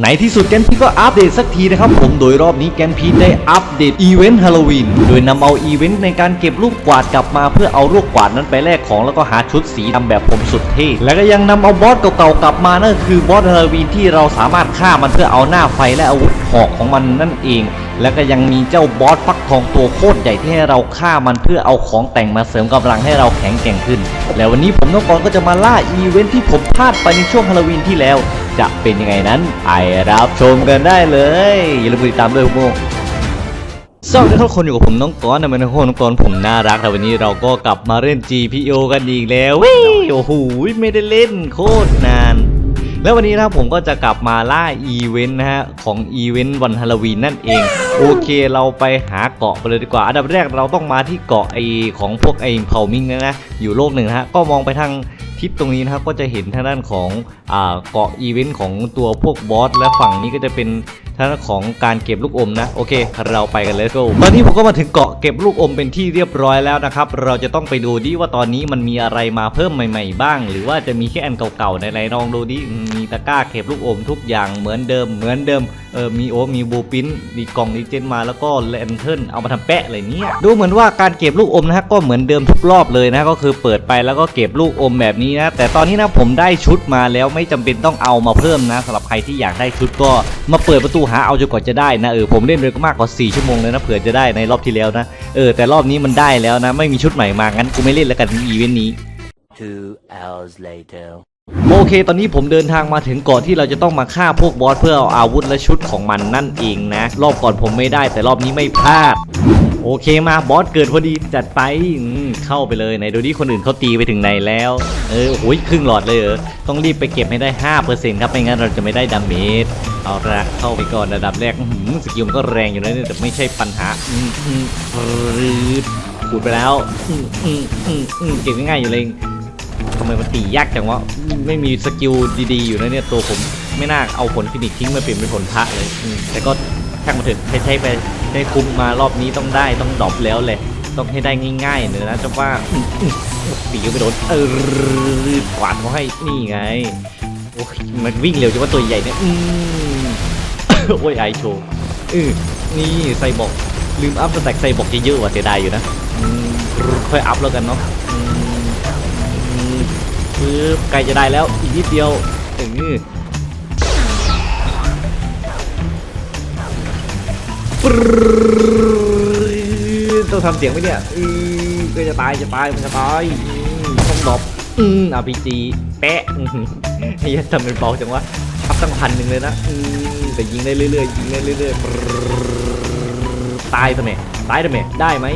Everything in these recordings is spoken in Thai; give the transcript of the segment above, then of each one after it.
ในที่สุดแกนพีก็อัปเดตสักทีนะครับผมโดยรอบนี้แกนพีได้อัปเดตอีเวนต์ฮาโลวีนโดยนำเอาอีเวนต์ในการเก็บลูกกวาดกลับมาเพื่อเอาลูกกวาดนั้นไปแลกของแล้วก็หาชุดสีดำแบบผมสุดเท่และก็ยังนำเอาบอสเก่าๆกลับมานั่นคือบอสฮาโลวีนที่เราสามารถฆ่ามันเพื่อเอาหน้าไฟและอาวุธหอกของมันนั่นเอง แล้วก็ยังมีเจ้าบอสฟักทองตัวโคตรใหญ่ที่ให้เราฆ่ามันเพื่อเอาของแต่งมาเสริมกำลังให้เราแข็งแกร่งขึ้น แล้ววันนี้ผมน้องกรก็จะมาล่าอีเวนท์ที่ผมพลาดไปในช่วงฮาโลวีนที่แล้ว จะเป็นยังไงนั้นไปรับชมกันได้เลยอย่าลืมติดตามด้วยโมสวัสดีทุกคนอยู่กับผมน้องกอนนะมันน้องกอนผมน่ารักแต่วันนี้เราก็กลับมาเล่น GPO กันอีกแล้วเว้ยโอ้โหไม่ได้เล่นโคตรนาน แล้ววันนี้นะครับผมก็จะกลับมาล่าอีเวนต์นะฮะของอีเวนต์วันฮาโลวีนนั่นเอง โอเคเราไปหาเกาะไปเลยดีกว่า อันดับแรกเราต้องมาที่เกาะไอของพวกไอเผ่ามิงนะนะอยู่โลกหนึ่งนะฮะก็มองไปทางทิศตรงนี้นะครับก็จะเห็นทางด้านของเกาะอีเวนต์ของตัวพวกบอสและฝั่งนี้ก็จะเป็นทางด้านของการเก็บลูกอมนะ โอเค เราไปกันเลยก็ตอนนี้ผมก็มาถึงเกาะ เก็บลูกอมเป็นที่เรียบร้อยแล้วนะครับ เราจะต้องไปดูดิว่าตอนนี้มันมีอะไรมาเพิ่มใหม่ ๆ บ้าง หรือว่าจะมีแค่อันเก่าๆไหนลองดูดิมีตะกร้าเก็บลูกอมทุกอย่างเหมือนเดิม เหมือนเดิมเออมีโอ้มีบูปินมีกล่องดีเจนมาแล้วก็แลนเทิร์นเอามาทำแปะอะไรเนี่ยดูเหมือนว่าการเก็บลูกอมนะฮะก็เหมือนเดิมทุกรอบเลยนะก็คือเปิดไปแล้วก็เก็บลูกอมแบบนี้นะแต่ตอนนี้นะผมได้ชุดมาแล้วไม่จำเป็นต้องเอามาเพิ่มนะสำหรับใครที่อยากได้ชุดก็มาเปิดประตูหาเอาจนกว่าจะได้นะเออผมเล่นเลยก็มากกว่า 4 ชั่วโมงเลยนะเผื่อจะได้ในรอบที่แล้วนะเออแต่รอบนี้มันได้แล้วนะ ไม่มีชุดใหม่มางั้นกูไม่เล่นแล้วกันอีเวนต์นี้ Two hours later. โอเค ตอนนี้ผมเดินทางมาถึงเกาะที่เราจะต้องมาฆ่าพวกบอสเพื่อเอาอาวุธและชุดของมันนั่นเองนะ รอบก่อนผมไม่ได้แต่รอบนี้ไม่พลาด โอเคมาบอสเกิดพอดีจัดไปเข้าไปเลยไหนดูดิคนอื่นเขาตีไปถึงไหนแล้ว เออโอ้ยครึ่งหลอดเลยเหรอต้องรีบไปเก็บให้ได้ 5%ครับไม่งั้นเราจะไม่ได้ดาเมจเอาละเข้าไปก่อนระดับแรกสกิลมันก็แรงอยู่นะเนี่ยแต่ไม่ใช่ปัญหาอืมอืมปรืดขูดไปแล้วอืมอืมอืมอืมเก็บง่ายๆอยู่เลยทำไมมันตียากจังวะไม่มีสกิลดีๆอยู่นะเนี่ยตัวผมไม่น่าเอาผลฟินิกทิ้งมาเปลี่ยนเป็นผลพระเลยแต่ก็ ช่างมาถอะใช้ไปได้คุ้มมารอบนี้ต้องได้ต้องดรอปแล้วแหละต้องให้ได้ง่ายๆเนอะนะจะว่าปีก็ไปโดนเออกวาดเขาให้นี่ไงโอ้ยมันวิ่งเร็วจังว่าตัวใหญ่เนี่ยอืมโอ้ยไอโชว์เออนี่ไซบอกลืมอัพสแต็กไซบอกเยอะๆว่ะเสียดายอยู่นะค่อยอัพแล้วกันเนาะอืมอืมปึ๊บใกล้จะได้แล้วอีกนิดเดียวถึงนี่ ต้องทำเสียงไหมเนี่ยอือก็จะตายจะตายมันจะตายอืมต้องดรอปอืมอาพีจีแปะอื้อหือไอ้ยันทำเป็นเบาจังวะอัพตั้งพันหนึ่งเลยนะอืมแต่ยิงได้เรื่อยๆยิงได้เรื่อยๆปรึ๊ดตายทำไมตายทำไมได้ไหม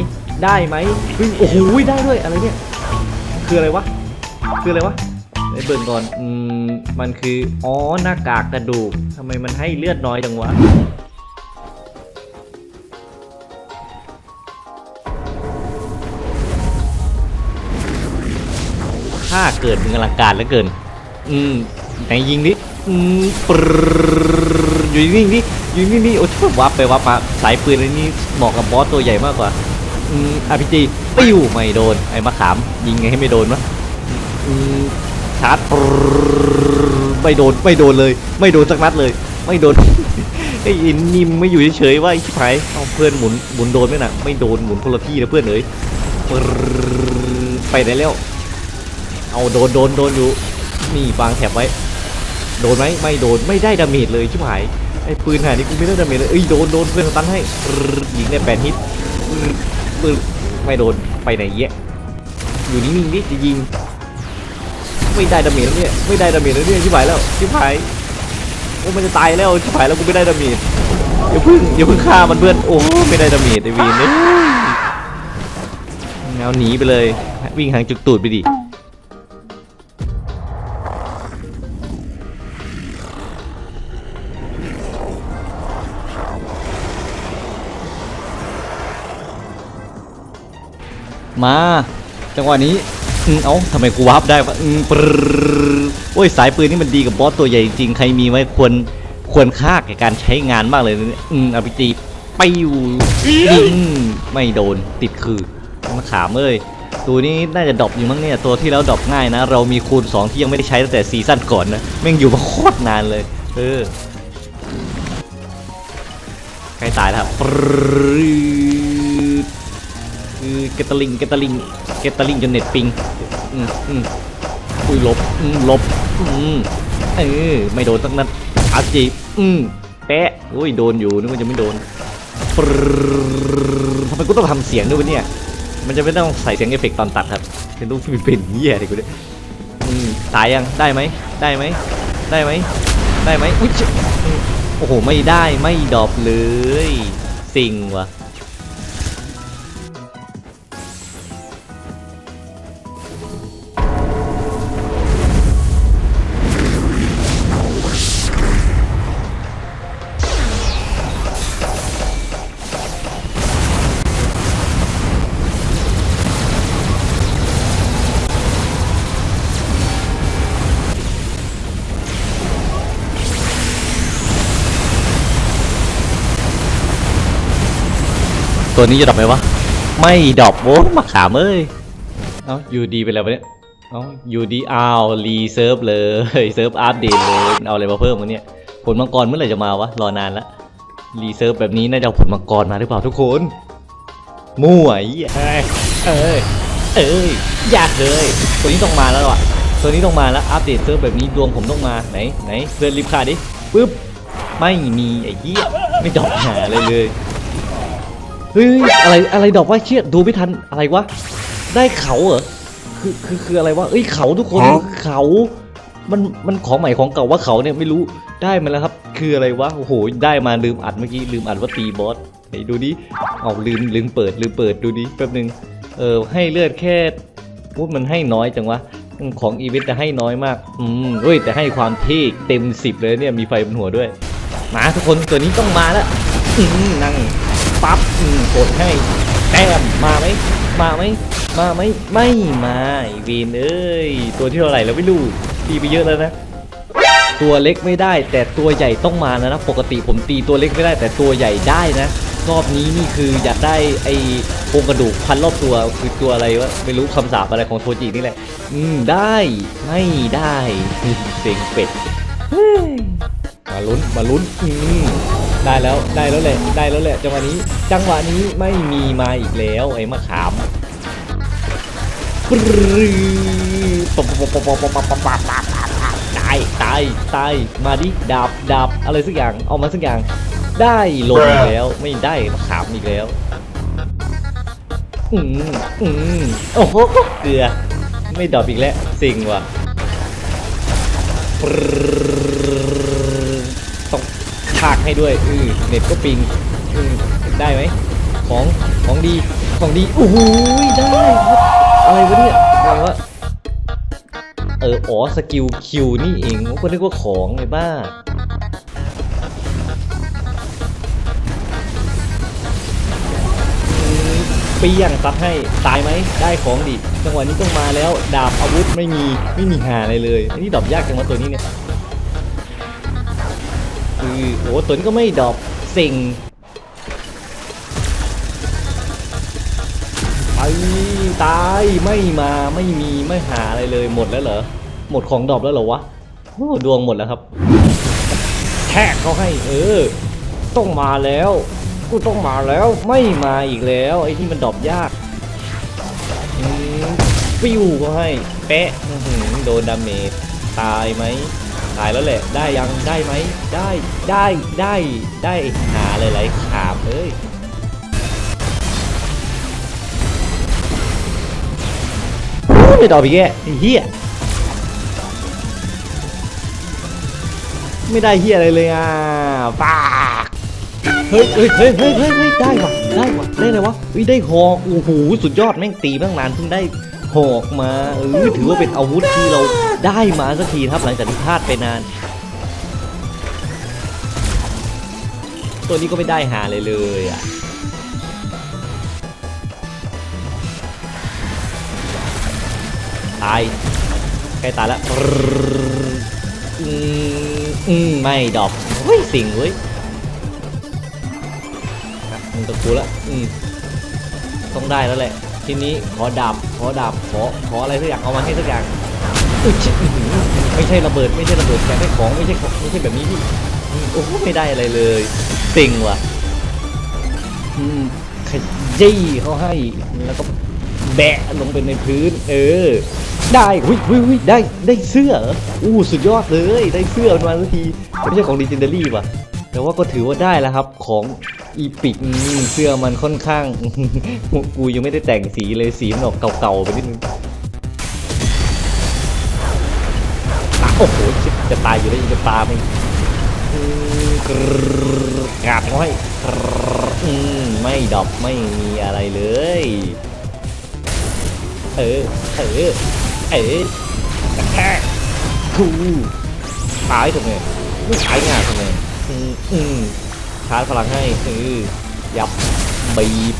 ได้ไหมเฮ้ยโอ้โหได้ด้วยอะไรเนี่ยคืออะไรวะคืออะไรวะไอ้เบิ่งก่อนอืมมันคืออ๋อหน้ากากกระดูกทำไมมันให้เลือดน้อยจังวะ ถ้าเกิดมึงอลังการเหลือเกิน อืมไหนยิงดิอืมปรึ๊ดอยู่นิ่งๆดิอยู่นิ่งๆดิโอ้ยวับไปวับมาสายปืนอันนี้เหมาะกับบอสตัวใหญ่มากกว่า อืมอาร์พีจีปิ้วไม่โดน ไอ้มะขาม ยิงไงให้ไม่โดนวะอืมชาร์จปรึ๊ดไม่โดนไม่โดนเลย ไม่โดนสักนัดเลย ไม่โดนไอ้อินนิมไม่อยู่เฉยๆว่าไอ้ชิบหายเอาเพื่อนหมุนหมุนโดนไหมน่ะ ไม่โดนหมุนคนละที่นะเพื่อนเอ้ยปรึ๊ดไปไหนแล้ว เอาโดนโดนโดนอยู่ นี่วางแถบไว้ โดนไหมไม่โดนไม่ได้ดาเมจเลยชิบหายไอ้ปืนหานี่กูไม่ได้ดาเมจเลยเอ้ยโดนโดนเพื่อนตันให้ยิงได้แปดฮิตปรึ๊ดปรึ๊ดไม่โดนไปไหนเยอะอยู่นิ่งๆดิจะยิง ไม่ได้ดาเมจแล้วเนี่ยไม่ได้ดาเมจแล้วเนี่ยชิบหายแล้วชิบหายโอ้มันจะตายแล้วชิบหายแล้วกูไม่ได้ดาเมจอย่าพึ่งอย่าพึ่งฆ่ามันเพื่อนโอ้ไม่ได้ดาเมจไอวีนเนี่ยแนวหนีไปเลย วิ่งหางจุกตูดไปดิ มา จังหวะนี้อืมเอ้าทำไมกูวาร์ปได้วะอืมปรึ๊ดโอ้ยสายปืนนี่มันดีกับบอสตัวใหญ่จริงใครมีไว้ควรควรค่าแก่การใช้งานมากเลยนะเนี่ยอืมอาพีจีปิ้วยิงไม่โดนติดคือมาขามเอ้ยตัวนี้น่าจะดรอปอยู่มั้งเนี่ยตัวที่แล้วดรอปง่ายนะ เรามีคูณ 2 ที่ยังไม่ได้ใช้ตั้งแต่ซีซั่นก่อนนะแม่งอยู่มาโคตรนานเลย เออใกล้ตายแล้วครับปรืด คือเกตลิงเกตลิงเกตลิงจนเน็ตปิงอืมอืมอุ้ยลบอืมลบอืมเออไม่โดนสักนัดอาจีบอืมแปะอุ้ยโดนอยู่นึกว่าจะไม่โดนปรทำไมกูต้องทำเสียงด้วยวะเนี่ย มันจะไม่ต้องใส่เสียงเอฟเฟกต์ตอนตัดครับเป็นรูปที่มันเป็นเหี้ยอะไรกูเนี่ยอืมตายยังได้ไหมได้ไหมได้ไหมได้ไหมอุ้ยโอ้โหไม่ได้ไม่ดรอปเลยสิงวะ ตัวนี้จะดรอปไหมวะ ไม่ดรอปโว้มาขามเอ้ย เอ้ายูดีเป็นอะไรวะเนี่ย เอ้ายูดีอ้าวรีเซิร์ฟเลยเซิร์ฟอัปเดตเลยเอาอะไรมาเพิ่มวะเนี่ยผลมังกรเมื่อไหร่จะมาวะรอนานละรีเซิร์ฟแบบนี้น่าจะผลมังกรมาหรือเปล่าทุกคนมั่วไอ้เหี้ยเอ้ยเอ้ยเอ้ยยากเลยตัวนี้ต้องมาแล้วอะตัวนี้ต้องมาแล้วอัปเดตเซิร์ฟแบบนี้ดวงผมต้องมาไหนไหนเพื่อนรีบคาดิปึ๊บไม่มีไอ้เหี้ยไม่ดอปหาเลยเลย เฮ้ยอะไรอะไรดอกว่าเชี่ยดูไม่ทันอะไรวะได้เขาเหรอคือคือคืออะไรวะเอ้ยเขาทุกคนฮะเขา มันมันของใหม่ของเก่าว่าเขาเนี่ยไม่รู้ได้มาแล้วครับ คืออะไรวะโอ้โหได้มาลืมอัดเมื่อกี้ลืมอัดว่าตีบอสไหนดูดิเอาลืมลืมเปิดลืมเปิดดูดิแป๊บนึงเออให้เลือดแค่พูดมันให้น้อยจังวะอืมของอีเวนต์จะให้น้อยมากอืมเฮ้ยแต่ให้ความเท่เต็มสิบเลยเนี่ยมีไฟบนหัวด้วยมาทุกคนตัวนี้ต้องมาแล้วอืมนั่ง ปั๊บกดให้แต้มมาไหมมาไหมมาไหมไม่มาวีนเอ้ยตัวที่เท่าไหร่แล้วไม่รู้ตีไปเยอะแล้วนะ ตัวเล็กไม่ได้ แต่ตัวใหญ่ต้องมาแล้วนะปกติผมตีตัวเล็กไม่ได้ แต่ตัวใหญ่ได้นะรอบนี้นี่คืออยากได้ไอ้โครงกระดูกพันรอบตัวคือตัวอะไรวะไม่รู้คำสาปอะไรของโทจินี่แหละ อืมได้ไม่ได้เสียงเป็ด มาลุ้นมาลุ้นอืมได้แล้วได้แล้วแหละได้แล้วแหละจังหวะนี้ จังหวะนี้ไม่มีมาอีกแล้วไอ้มะขามปรือปบปบปปปปปตายตายตายมาดิดาบดาบอะไรสักอย่างเอามาสักอย่าง ได้ลงแล้วไม่ได้มะขามอีกแล้วอืมอืมโอ้โหเกลือไม่ดอบอีกแล้วสิงว่ะปร ให้ด้วยอือเน็ตก็ปิงอือได้ไหมของของดีของดีโอ้โหได้ครับอะไรวะเนี่ยอะไรวะเอออ๋อสกิลคิวนี่เองผมก็นึกว่าของไอ้บ้าอืมเปียงซัดให้ตายไหมได้ของดิจังหวะนี้ต้องมาแล้วดาบอาวุธไม่มีไม่มีหาอะไรเลยอันนี้ดอปยากจังวะตัวนี้เนี่ย คือโอ้ตัวนี้ก็ไม่ดรอปสิ่งไปตายไม่มาไม่มีไม่หาอะไรเลยหมดแล้วเหรอหมดของดรอปแล้วเหรอวะโอ้ดวงหมดแล้วครับแทกเขาให้ เออ ต้องมาแล้วกูต้องมาแล้วไม่มาอีกแล้วไอ้ที่มันดรอปยากอืมปิ้วเขาให้เป๊ะโดนดาเมจตายไหม ตายแล้วแหละ ได้ยังได้ไหม ได้ได้ได้ได้หาหลายๆขามเอ้ยไม่ตอบอีกแกเฮียไม่ได้เฮียอะไรเลยอะปากเฮ้ยเฮ้ยเฮ้ยเฮ้ยเฮ้ยได้ว่ะได้ว่ะได้เลยวะเฮ้ยได้หอกโอ้โหสุดยอดแม่งตีตั้งนานเพิ่งได้ หอกมาเออถือว่าเป็นอาวุธที่เราได้มาสักทีครับหลังจากที่พลาดไปนาน ตัวนี้ก็ไม่ได้หาเลยเลยอะตายใกล้ตายแล้วอืมอืมไม่ดอกเฮ้ยสิงเว้ยมึงตะกูแล้วอืมต้องได้แล้วแหละ ทีนี้ขอดาบขอดาบขอขออะไรสักอย่างเอามาให้สักอย่างอุ๊ยชิอื้อหือไม่ใช่ระเบิดไม่ใช่ระเบิดแกได้ของไม่ใช่ของไม่ใช่แบบนี้พี่โอ้ไม่ได้อะไรเลยสิงว่ะอืมขยี้เขาให้แล้วก็แบะลงไปในพื้น เออ ได้หุยหุยหุยได้ได้เสื้ออู้สุดยอดเลยได้เสื้อมาสักทีไม่ใช่ของ Legendary ป่ะแต่ว่าก็ถือว่าได้แล้วครับของ อีพิกเสื้อมันค่อนข้าง กูยังไม่ได้แต่งสีเลยสีมันออกเก่าๆไปนิดนึงโอ้โหจะตายอยู่ได้วยังจะปาไม่อืมกรรกาดห้อยไม่ดอกไม่มีอะไรเลย เออ เออ เออกระแทกทูตายทำไมไม่ใช้งานทำไมอืมอืม ชาร์จพลังให้เออยับบีบ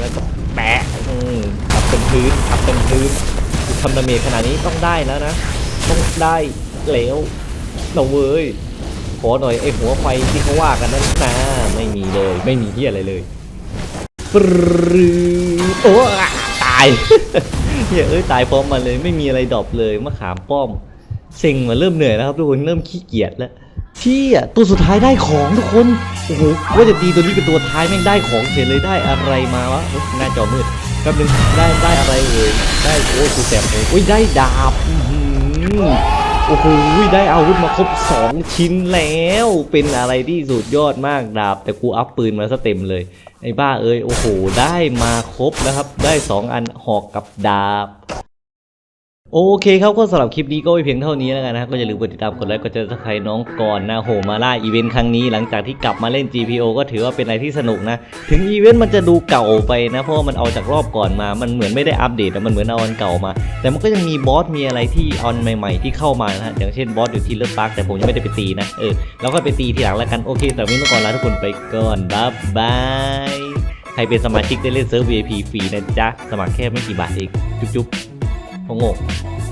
แล้วก็แปะอืมทับเป็นพื้นทับเป็นพื้นทำดาเมจขนาดนี้ต้องได้แล้วนะ ต้องได้แล้วเราเว้ยขอหน่อยไอหัวไฟที่เขาว่ากันนั้นนะไม่มีเลยไม่มีที่อะไรเลยปรึดโอ้ตายเหี้ยเอ้ยตายพร้อมมันเลย ไม่มีอะไรดรอปเลยมะขามป้อมเซ็งมาเริ่มเหนื่อยแล้วครับทุกคนเริ่มขี้เกียจแล้ว ที่อะตัวสุดท้ายได้ของทุกคน โอ้โหว่าจะดีตัวนี้เป็นตัวท้ายแม่งได้ของเฉยเลยได้อะไรมาวะหน้าจอมืดแป๊บนึงได้ได้อะไรเอ่ยได้โอ้ยกูแสบเลยโอ้ยได้ดาบโอ้โหได้อาวุธมาครบ 2 ชิ้นแล้ว เป็นอะไรที่สุดยอดมากดาบ แต่กูอัพปืนมาซะเต็มเลยไอ้บ้าเอ้ยโอ้โห ได้มาครบแล้วครับ ได้ 2 อันหอกกับดาบ โอเคครับก็สำหรับคลิปนี้ก็เพียงเท่านี้แล้วกันนะครับก็อย่าลืมกดติดตามกดไลค์กดติดตาใครน้องก่อนนะโหมาล่าอีเวนต์ครั้งนี้หลังจากที่กลับมาเล่น GPO ก็ถือว่าเป็นอะไรที่สนุกนะ ถึงอีเวนต์มันจะดูเก่าไปนะเพราะว่ามันเอาจากรอบก่อนมา มันเหมือนไม่ได้อัปเดตนะมันเหมือนเอาอันเก่ามา แต่มันก็ยังมีบอสมีอะไรที่ออนใหม่ๆ ที่เข้ามานะอย่างเช่นบอสอยู่ที่เลิฟพาร์คแต่ผมยังไม่ได้ไปตีนะเออแล้วก็ไปตีทีหลังแล้วกันโอเคสำหรับวันนี้ต้องขอลาทุกคนไปก่อนบ๊ายบายใครเป็นสมาชิกได้เล่นเซิร์ฟ VIP ฟรีนะจ๊ะสมัครแค่ไม่กี่บาทเองจุ๊บ ๆโง่ๆ